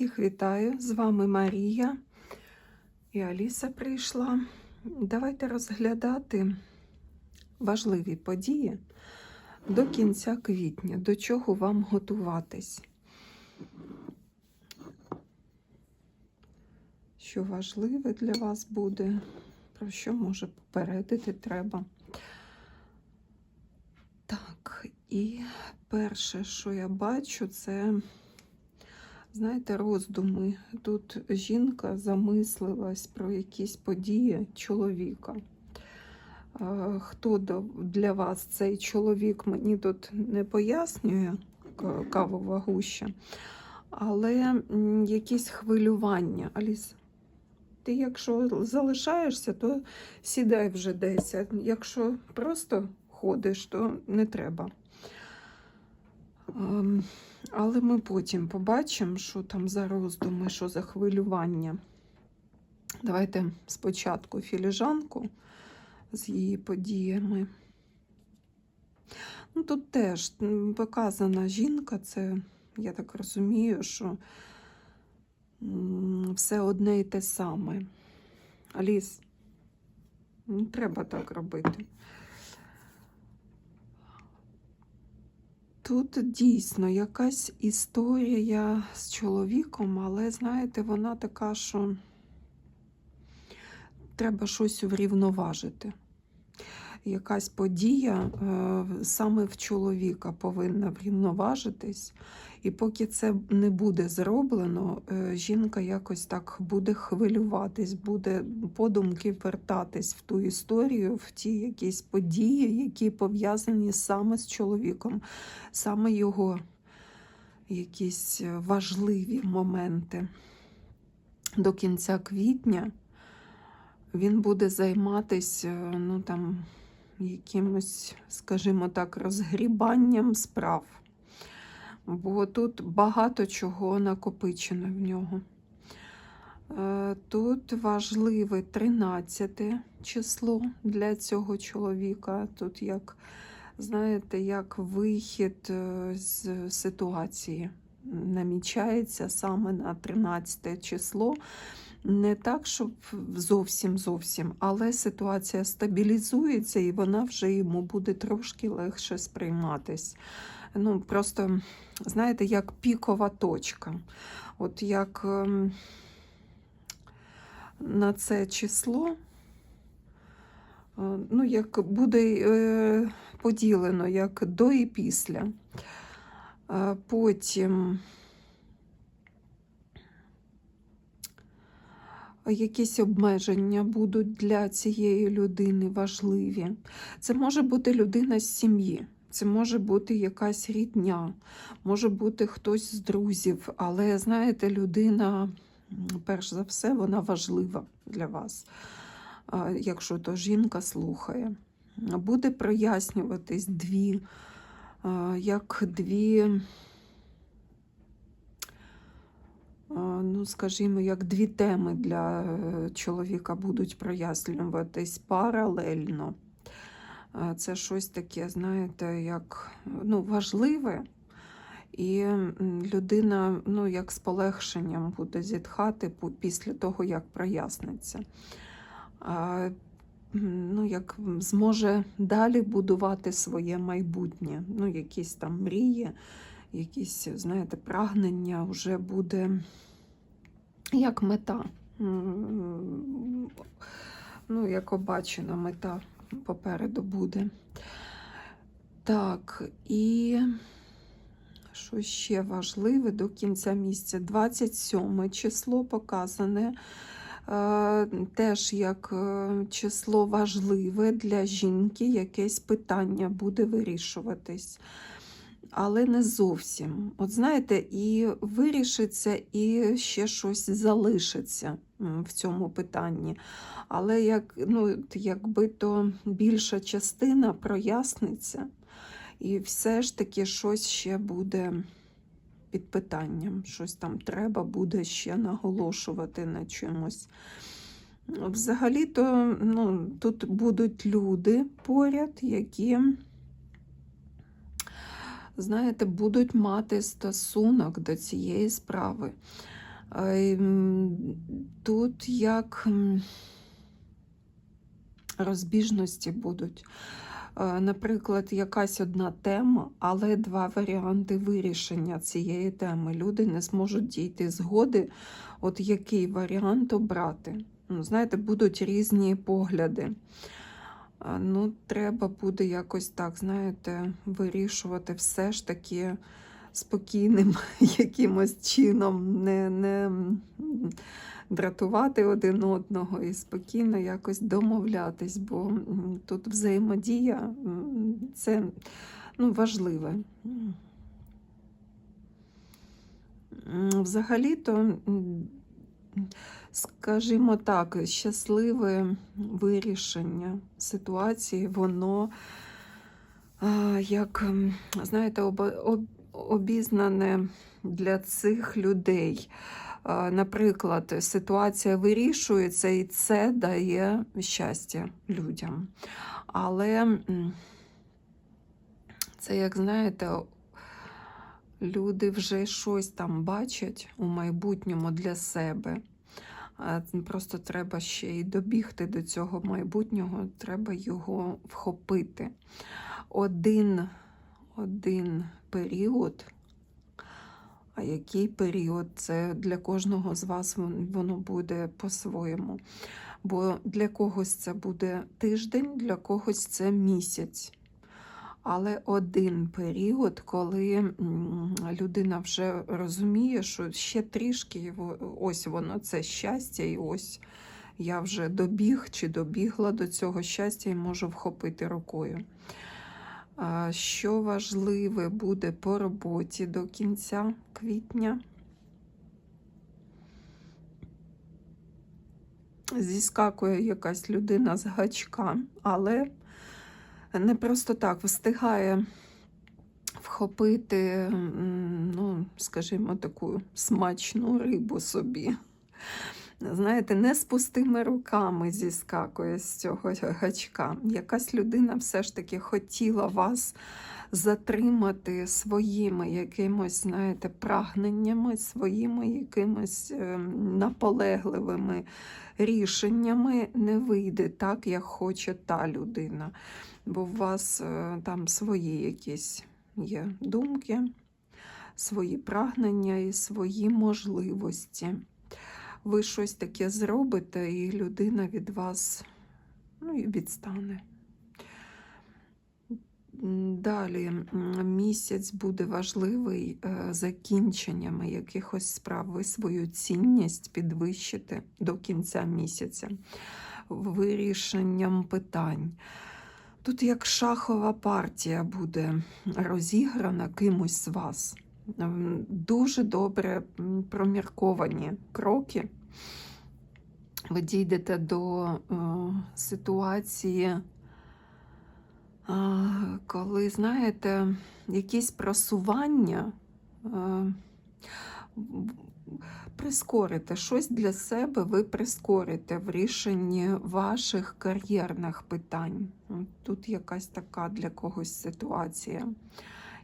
Всіх вітаю! З вами Марія і Аліса прийшла. Давайте розглядати важливі події до кінця квітня, до чого вам готуватись. Що важливе для вас буде, про що може попередити треба. Так, і перше, що я бачу, це Знаєте, роздуми. Тут жінка замислилась про якісь події чоловіка. Хто для вас цей чоловік мені тут не пояснює кавова гуща, але якісь хвилювання. Аліс, ти якщо залишаєшся, то сідай вже десь. Якщо просто ходиш, то не треба. Ем, Але ми потім побачимо, що там за роздуми, що за хвилювання. Давайте спочатку філіжанку з її подіями. Ну, тут теж показана жінка, це, я так розумію, що все одне і те саме. Аліс, не треба так робити. Тут дійсно якась історія з чоловіком, але знаєте, вона така, що треба щось врівноважити. Якась подія е, саме в чоловіка повинна врівноважитись, і поки це не буде зроблено, е, жінка якось так буде хвилюватись, буде подумки вертатись в ту історію, в ті якісь події, які пов'язані саме з чоловіком, саме його якісь е, важливі моменти. До кінця квітня він буде займатися ну, там, якимось, скажімо так, розгрібанням справ. Бо тут багато чого накопичено в нього. Е, Тут важливе 13 число для цього чоловіка. Тут, як, знаєте, як вихід е, з ситуації намічається саме на 13 число. Не так, щоб зовсім зовсім, але ситуація стабілізується і вона вже йому буде трошки легше сприйматись. Ну, просто, знаєте, як пікова точка. От як ем, на це число, е, ну, як буде е, поділено, як до і після. Е, Потім якісь обмеження будуть для цієї людини важливі. Це може бути людина з сім'ї, це може бути якась рідня, може бути хтось з друзів, але знаєте, людина, перш за все, вона важлива для вас, якщо то жінка слухає. Буде прояснюватись дві, як дві. А, Ну, скажімо, як дві теми для е, чоловіка будуть прояснюватись паралельно. Це щось таке, знаєте, як ну, важливе, і людина ну, як з полегшенням буде зітхати після того, як проясниться. Ну, як зможе далі будувати своє майбутнє, ну, якісь там мрії, якісь, знаєте, прагнення вже буде як мета. Ну, як обачена мета попереду буде. Так, і що ще важливе до кінця місяця? 27 число показане. е, Теж як е, число важливе для жінки, якесь питання буде вирішуватись але не зовсім. От знаєте, і вирішиться, і ще щось залишиться в цьому питанні. Але як, ну, якби то більша частина проясниться, і все ж таки щось ще буде під питанням, щось там треба буде ще наголошувати на чомусь. Взагалі-то ну, тут будуть люди поряд, які знаєте, будуть мати стосунок до цієї справи. Е, Тут як розбіжності будуть. Наприклад, якась одна тема, але два варіанти вирішення цієї теми. Люди не зможуть дійти згоди, от який варіант обрати. Ну, знаєте, будуть різні погляди. Ну, треба буде якось так, знаєте, вирішувати все ж таки спокійним якимось чином, не, не дратувати один одного і спокійно якось домовлятись, бо тут взаємодія це ну, важливе. Взагалі-то, скажімо так, щасливе вирішення ситуації, воно, як, знаєте, обізнане для цих людей. Наприклад, ситуація вирішується, і це дає щастя людям. Але це, як знаєте, люди вже щось там бачать у майбутньому для себе. Просто треба ще й добігти до цього майбутнього, треба його вхопити. Один, один період. А який період? Це для кожного з вас воно буде по-своєму. Бо для когось це буде тиждень, для когось це місяць. Але один період, коли людина вже розуміє, що ще трішки ось воно це щастя, і ось я вже добіг чи добігла до цього щастя і можу вхопити рукою. Що важливе буде по роботі до кінця квітня? Зіскакує якась людина з гачка, але не просто так встигає вхопити, ну, скажімо, таку смачну рибу собі. Знаєте, не з пустими руками зіскакує з цього гачка. Якась людина все ж таки хотіла вас затримати своїми якимось, знаєте, прагненнями, своїми якимось ем, наполегливими рішеннями. Не вийде так, як хоче та людина. Бо у вас е, там свої якісь є думки, свої прагнення і свої можливості ви щось таке зробите, і людина від вас ну, і відстане. Далі місяць буде важливий е, закінченнями якихось справ. Ви свою цінність підвищите до кінця місяця, вирішенням питань. Тут як шахова партія буде розіграна кимось з вас. Дуже добре промірковані кроки. Ви дійдете до е, ситуації, коли, знаєте, якісь просування прискорите щось для себе, ви прискорите в рішенні ваших кар'єрних питань. Тут якась така для когось ситуація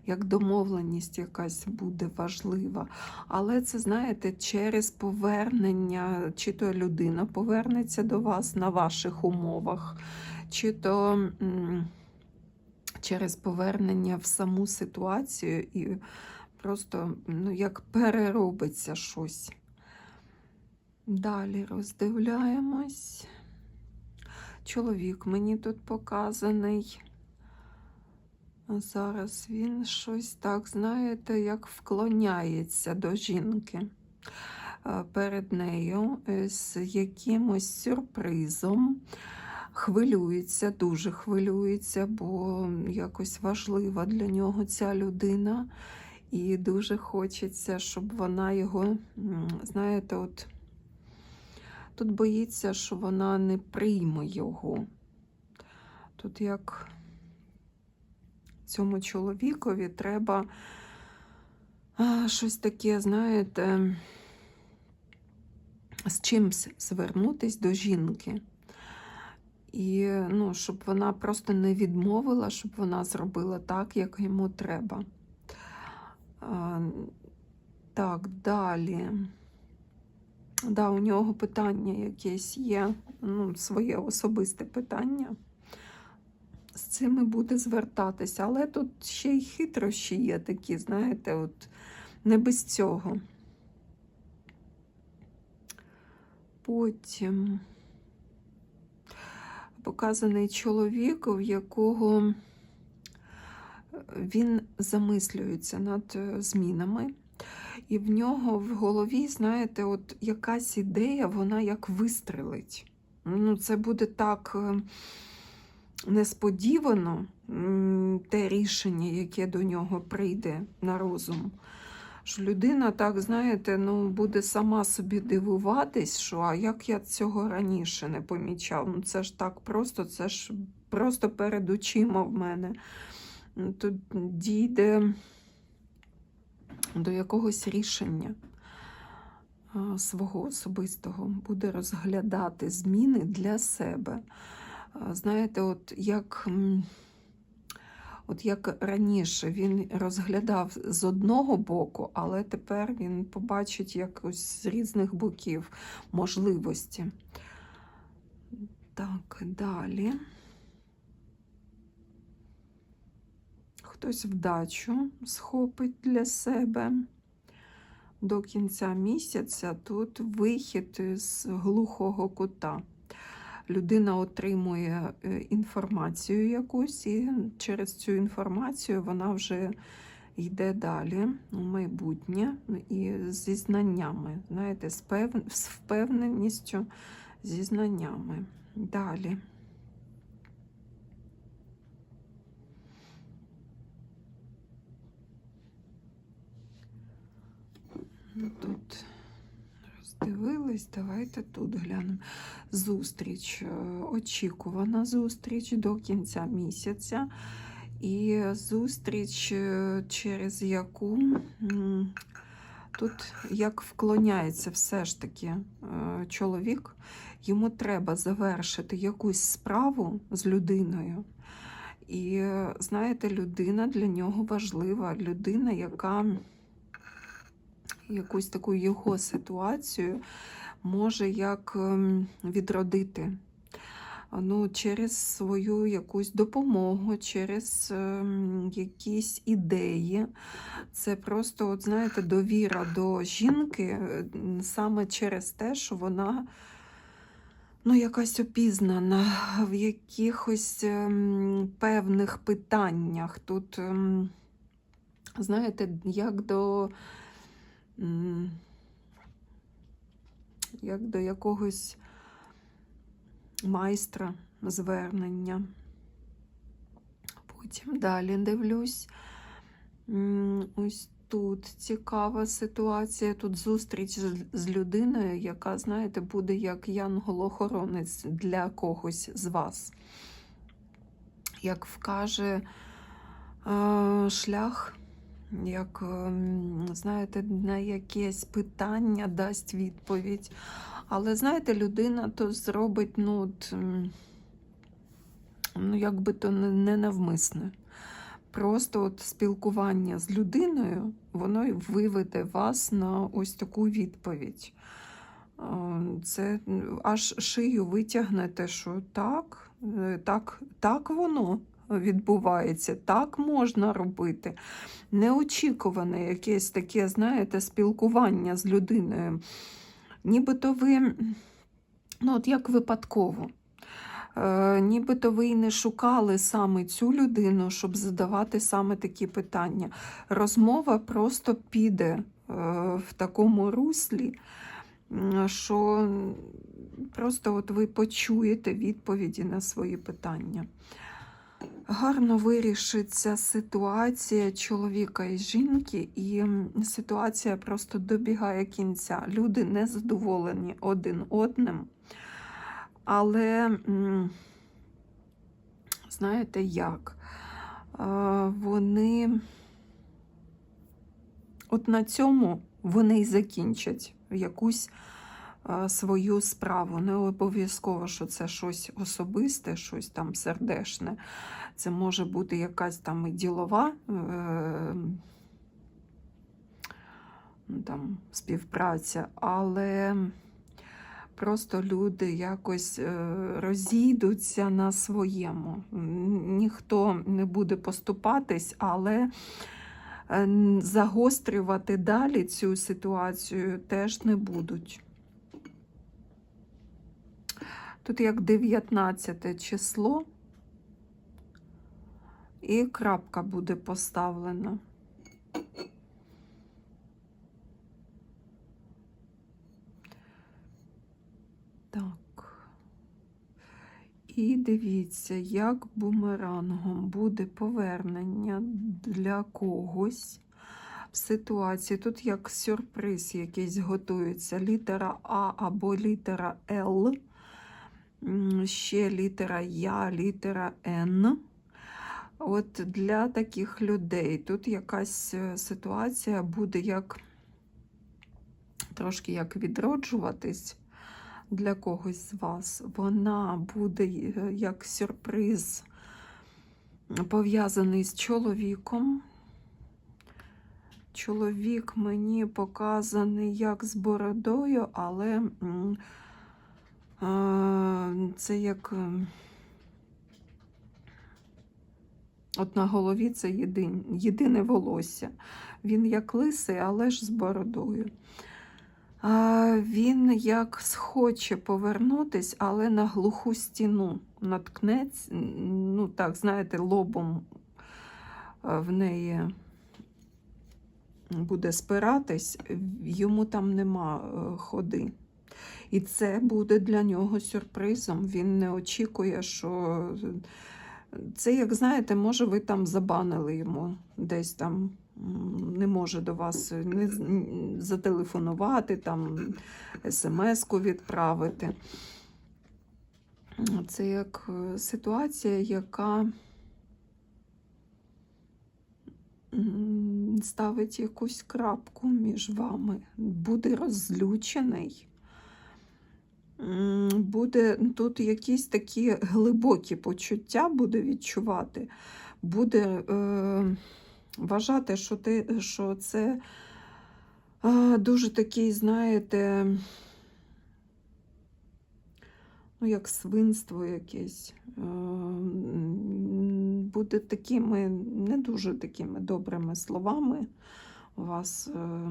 як домовленість якась буде важлива. Але це, знаєте, через повернення, чи то людина повернеться до вас на ваших умовах, чи то через повернення в саму ситуацію і просто ну, як переробиться щось. Далі роздивляємось. Чоловік мені тут показаний. Зараз він щось так, знаєте, як вклоняється до жінки перед нею е, з якимось сюрпризом. Хвилюється, дуже хвилюється, бо якось важлива для нього ця людина. І дуже хочеться, щоб вона його, знаєте, от тут боїться, що вона не прийме його. Тут як цьому чоловікові треба щось таке, знаєте, з чимсь звернутись до жінки. І ну, щоб вона просто не відмовила, щоб вона зробила так, як йому треба. Так, далі. Да, у нього питання якесь є, ну, своє особисте питання. З цим і буде звертатися. Але тут ще й хитрощі є такі, знаєте, от не без цього. Потім показаний чоловік, в якого він замислюється над е, змінами. І в нього в голові, знаєте, от якась ідея, вона як вистрелить. Ну, це буде так е, несподівано, те рішення, яке до нього прийде на розум. Що людина, так, знаєте, ну, буде сама собі дивуватись, що а як я цього раніше не помічав. Ну, це ж так просто, це ж просто перед очима в мене. Ну, Тут дійде до якогось рішення свого особистого, буде розглядати зміни для себе. Знаєте, от як, от як раніше він розглядав з одного боку, але тепер він побачить якось з різних боків можливості. Так, далі. Хтось вдачу схопить для себе. До кінця місяця тут вихід з глухого кута. Людина отримує е, інформацію якусь, і через цю інформацію вона вже йде далі у майбутнє і зі знаннями, знаєте, з, пев... з впевненістю, зі знаннями. Далі. Тут роздивились, давайте тут глянемо. Зустріч, е, очікувана зустріч до кінця місяця. І зустріч, е, через яку тут як вклоняється все ж таки е, чоловік, йому треба завершити якусь справу з людиною. І знаєте, людина для нього важлива, людина, яка якусь таку його ситуацію може як ем, відродити. Ну, через свою якусь допомогу, через ем, якісь ідеї. Це просто, от, знаєте, довіра до жінки е, саме через те, що вона ну, якась опізнана в якихось ем, певних питаннях. Тут, знаєте, як до як до якогось майстра звернення. Потім далі дивлюсь. Ось тут цікава ситуація. Тут зустріч з- людиною, яка, знаєте, буде як янгол-охоронець для когось з вас. Як вкаже е, шлях, як, ем, знаєте, на якесь питання дасть відповідь. Але, знаєте, людина то зробить, ну, от, ну як би то не не навмисне. Просто от спілкування з людиною, воно й виведе вас на ось таку відповідь. Це аж шию витягнете, що так, е, так, так воно відбувається, так можна робити. Неочікуване якесь таке, знаєте, спілкування з людиною. Нібито ви, ну от як випадково. Е, Нібито ви і не шукали саме цю людину, щоб задавати саме такі питання. Розмова просто піде е, в такому руслі, що просто от ви почуєте відповіді на свої питання. Гарно вирішиться ситуація чоловіка і жінки, і ситуація просто добігає кінця. Люди не задоволені один одним. Але знаєте як? Вони от на цьому вони й закінчать якусь свою справу. Не обов'язково, що це щось особисте, щось там сердешне. Це може бути якась там і ділова е, ну, там, співпраця, але просто люди якось е, розійдуться на своєму. Ніхто не буде поступатись, але е, загострювати далі цю ситуацію теж не будуть. Тут як 19 число, і крапка буде поставлена. Так. І дивіться, як бумерангом буде повернення для когось ситуації. Тут як сюрприз якийсь готується. Літера А або літера Л, ще літера Я, літера Н. От для таких людей тут якась е, ситуація буде як трошки як відроджуватись для когось з вас. Вона буде е, як сюрприз пов'язаний з чоловіком. Чоловік мені показаний як з бородою, але е, це як. От на голові це єдин, єдине волосся. Він як лисий, але ж з бородою. А, він як схоче повернутись, але на глуху стіну наткнеться, ну так, знаєте, лобом в неї буде спиратись, йому там нема е, ходи. І це буде для нього сюрпризом. Він не очікує, що це, як знаєте, може, ви там забанили йому десь там. Не може до вас не зателефонувати, там смс-ку відправити. Це як е, ситуація, яка ставить якусь крапку між вами, буде розлючений. Буде тут якісь такі глибокі почуття буде відчувати, буде е, вважати, що, ти, що це е, дуже такий, знаєте, ну, як свинство якесь. Е, буде такими не дуже такими добрими словами у вас. Е,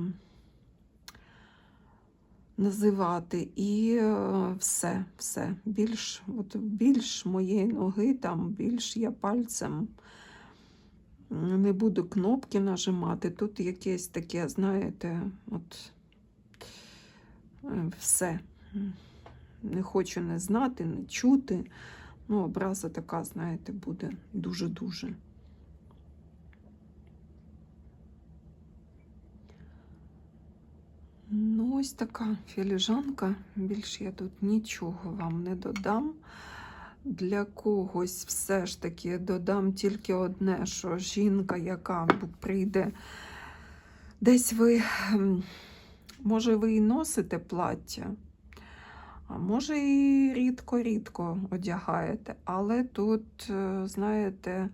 називати і е, все, все. Більш, от більш моєї ноги, там, більш я пальцем не буду кнопки нажимати. Тут якесь таке, знаєте, от е, все. Не хочу не знати, не чути. Ну, образа така, знаєте, буде дуже-дуже. Ну, ось така філіжанка. Більше я тут нічого вам не додам. Для когось все ж таки додам тільки одне, що жінка, яка прийде, десь ви, ем, може, ви і носите плаття, а може, і рідко-рідко одягаєте. Але тут, е, знаєте,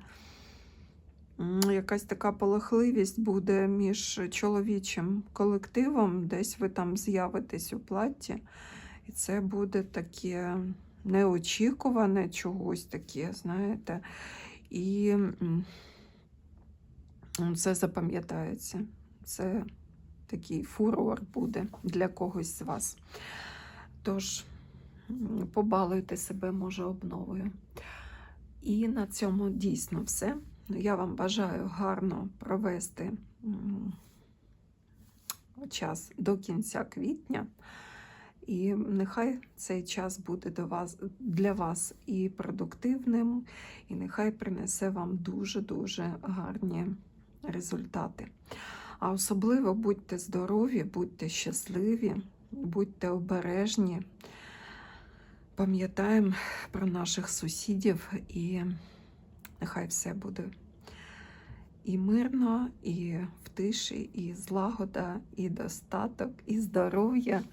якась така полохливість буде між чоловічим колективом, десь ви там з'явитесь у платі, і це буде таке неочікуване чогось таке, знаєте, і це запам'ятається. Це такий фурор буде для когось з вас. Тож, побалуйте себе, може, обновою. І на цьому дійсно все. Я вам бажаю гарно провести час до кінця квітня. І нехай цей час буде до вас, для вас і продуктивним, і нехай принесе вам дуже-дуже гарні результати. А особливо будьте здорові, будьте щасливі, будьте обережні. Пам'ятаємо про наших сусідів, і нехай все буде і мирно, і в тиші, і злагода, і достаток, і здоров'я,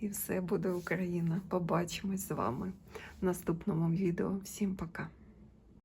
і все буде Україна. Побачимось з вами в наступному відео. Всім пока!